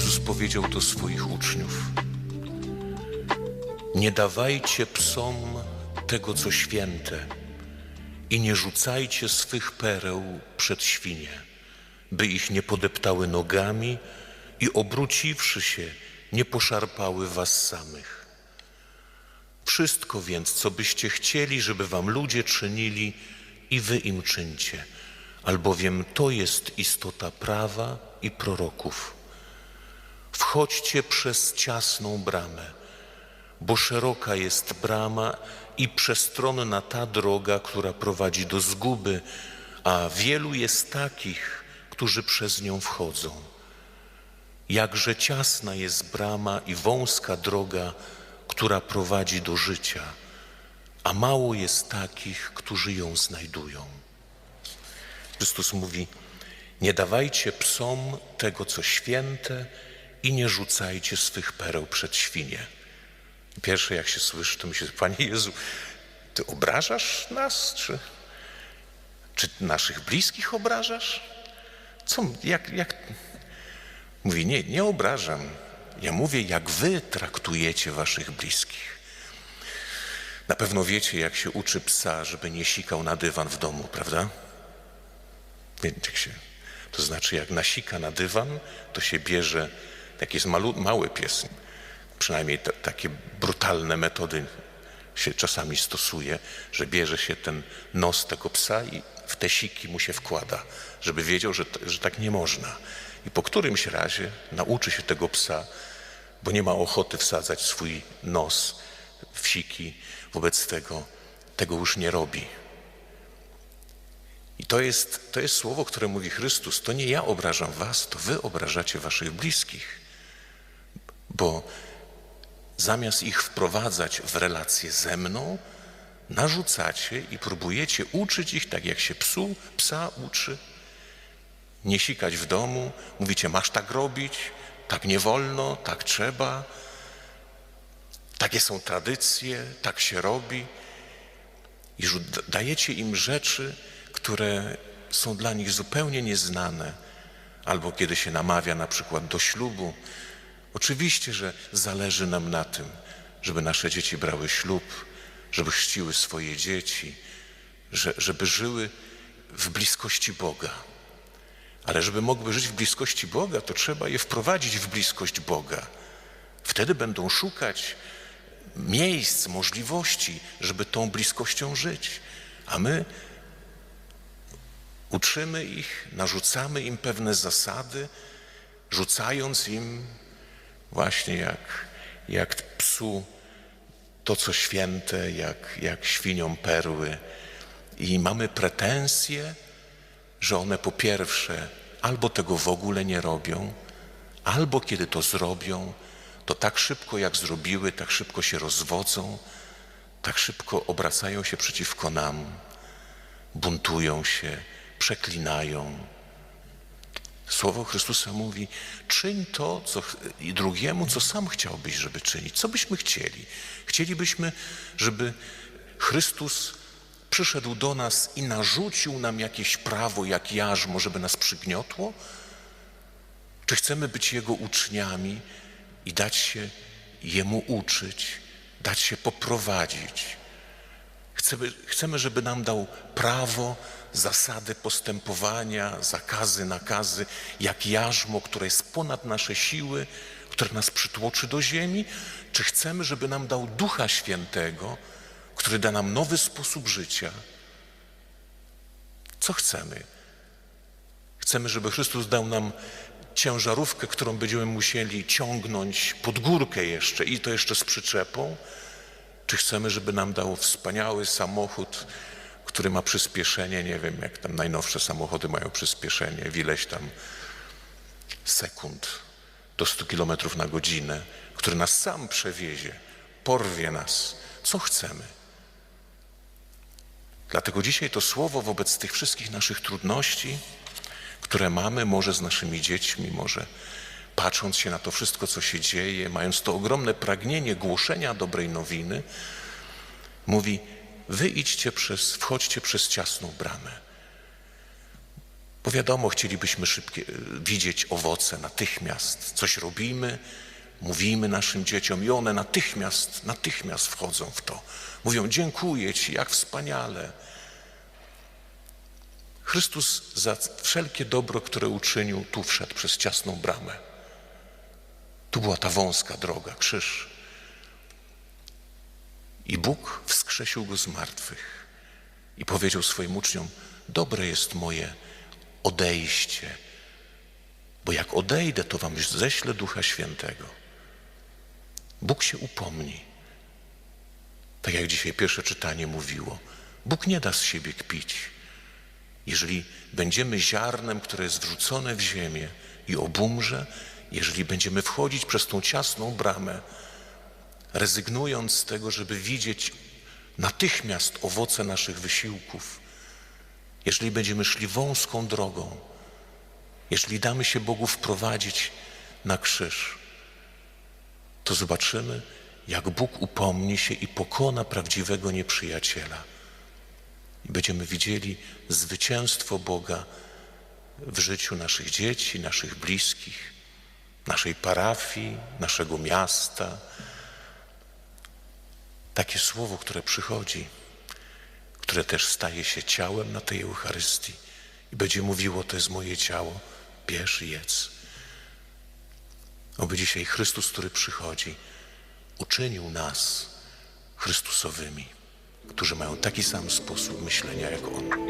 Jezus powiedział do swoich uczniów: Nie dawajcie psom tego, co święte, i nie rzucajcie swych pereł przed świnie, by ich nie podeptały nogami i obróciwszy się, nie poszarpały was samych. Wszystko więc, co byście chcieli, żeby wam ludzie czynili, i wy im czyńcie, albowiem to jest istota prawa i proroków. Wchodźcie przez ciasną bramę, bo szeroka jest brama i przestronna ta droga, która prowadzi do zguby, a wielu jest takich, którzy przez nią wchodzą. Jakże ciasna jest brama i wąska droga, która prowadzi do życia, a mało jest takich, którzy ją znajdują. Chrystus mówi: Nie dawajcie psom tego, co święte, i nie rzucajcie swych pereł przed świnie. Pierwsze, jak się słyszy, to myślę, Panie Jezu, Ty obrażasz nas, czy, czy naszych bliskich obrażasz? Co, jak, jak? Mówi, nie, nie obrażam. Ja mówię, jak Wy traktujecie Waszych bliskich. Na pewno wiecie, jak się uczy psa, żeby nie sikał na dywan w domu, prawda? Wiecie, jak się, to znaczy, jak nasika na dywan, to się bierze, jak jest malu, mały pies, przynajmniej ta, takie brutalne metody się czasami stosuje, że bierze się ten nos tego psa i w te siki mu się wkłada, żeby wiedział, że, że tak nie można. I po którymś razie nauczy się tego psa, bo nie ma ochoty wsadzać swój nos w siki, wobec tego tego już nie robi. I to jest, to jest słowo, które mówi Chrystus. To nie ja obrażam was, to wy obrażacie waszych bliskich. Bo zamiast ich wprowadzać w relacje ze mną, narzucacie i próbujecie uczyć ich tak, jak się psu, psa uczy. Nie sikać w domu, mówicie, masz tak robić, tak nie wolno, tak trzeba. Takie są tradycje, tak się robi. I dajecie im rzeczy, które są dla nich zupełnie nieznane. Albo kiedy się namawia na przykład do ślubu. Oczywiście, że zależy nam na tym, żeby nasze dzieci brały ślub, żeby chrzciły swoje dzieci, że, żeby żyły w bliskości Boga. Ale żeby mogły żyć w bliskości Boga, to trzeba je wprowadzić w bliskość Boga. Wtedy będą szukać miejsc, możliwości, żeby tą bliskością żyć. A my uczymy ich, narzucamy im pewne zasady, rzucając im właśnie jak, jak psu to, co święte, jak, jak świniom perły. I mamy pretensje, że one po pierwsze albo tego w ogóle nie robią, albo kiedy to zrobią, to tak szybko jak zrobiły, tak szybko się rozwodzą, tak szybko obracają się przeciwko nam, buntują się, przeklinają. Słowo Chrystusa mówi: czyń to co, i drugiemu, co sam chciałbyś, żeby czynić. Co byśmy chcieli? Chcielibyśmy, żeby Chrystus przyszedł do nas i narzucił nam jakieś prawo, jak jarzmo, żeby nas przygniotło? Czy chcemy być Jego uczniami i dać się Jemu uczyć, dać się poprowadzić? Chcemy, chcemy żeby nam dał prawo, zasady postępowania, zakazy, nakazy, jak jarzmo, które jest ponad nasze siły, które nas przytłoczy do ziemi? Czy chcemy, żeby nam dał Ducha Świętego, który da nam nowy sposób życia? Co chcemy? Chcemy, żeby Chrystus dał nam ciężarówkę, którą będziemy musieli ciągnąć pod górkę jeszcze i to jeszcze z przyczepą? Czy chcemy, żeby nam dał wspaniały samochód, który ma przyspieszenie, nie wiem, jak tam najnowsze samochody mają przyspieszenie, w ileś tam sekund do 100 km na godzinę, który nas sam przewiezie, porwie nas. Co chcemy? Dlatego dzisiaj to słowo wobec tych wszystkich naszych trudności, które mamy, może z naszymi dziećmi, może patrząc się na to wszystko, co się dzieje, mając to ogromne pragnienie głoszenia dobrej nowiny, mówi: Wy idźcie przez, wchodźcie przez ciasną bramę. Bo wiadomo, chcielibyśmy szybkie, widzieć owoce natychmiast. Coś robimy, mówimy naszym dzieciom i one natychmiast, natychmiast wchodzą w to. Mówią, dziękuję Ci, jak wspaniale. Chrystus za wszelkie dobro, które uczynił, tu wszedł przez ciasną bramę. Tu była ta wąska droga, krzyż. I Bóg wskrzesił go z martwych i powiedział swoim uczniom: Dobre jest moje odejście, bo jak odejdę, to wam ześlę Ducha Świętego. Bóg się upomni. Tak jak dzisiaj pierwsze czytanie mówiło, Bóg nie da z siebie kpić. Jeżeli będziemy ziarnem, które jest wrzucone w ziemię i obumrze, jeżeli będziemy wchodzić przez tą ciasną bramę, rezygnując z tego, żeby widzieć natychmiast owoce naszych wysiłków, jeżeli będziemy szli wąską drogą, jeżeli damy się Bogu wprowadzić na krzyż, to zobaczymy, jak Bóg upomni się i pokona prawdziwego nieprzyjaciela. I będziemy widzieli zwycięstwo Boga w życiu naszych dzieci, naszych bliskich, naszej parafii, naszego miasta. Takie słowo, które przychodzi, które też staje się ciałem na tej Eucharystii i będzie mówiło, to jest moje ciało, bierz i jedz. Oby dzisiaj Chrystus, który przychodzi, uczynił nas Chrystusowymi, którzy mają taki sam sposób myślenia jak On.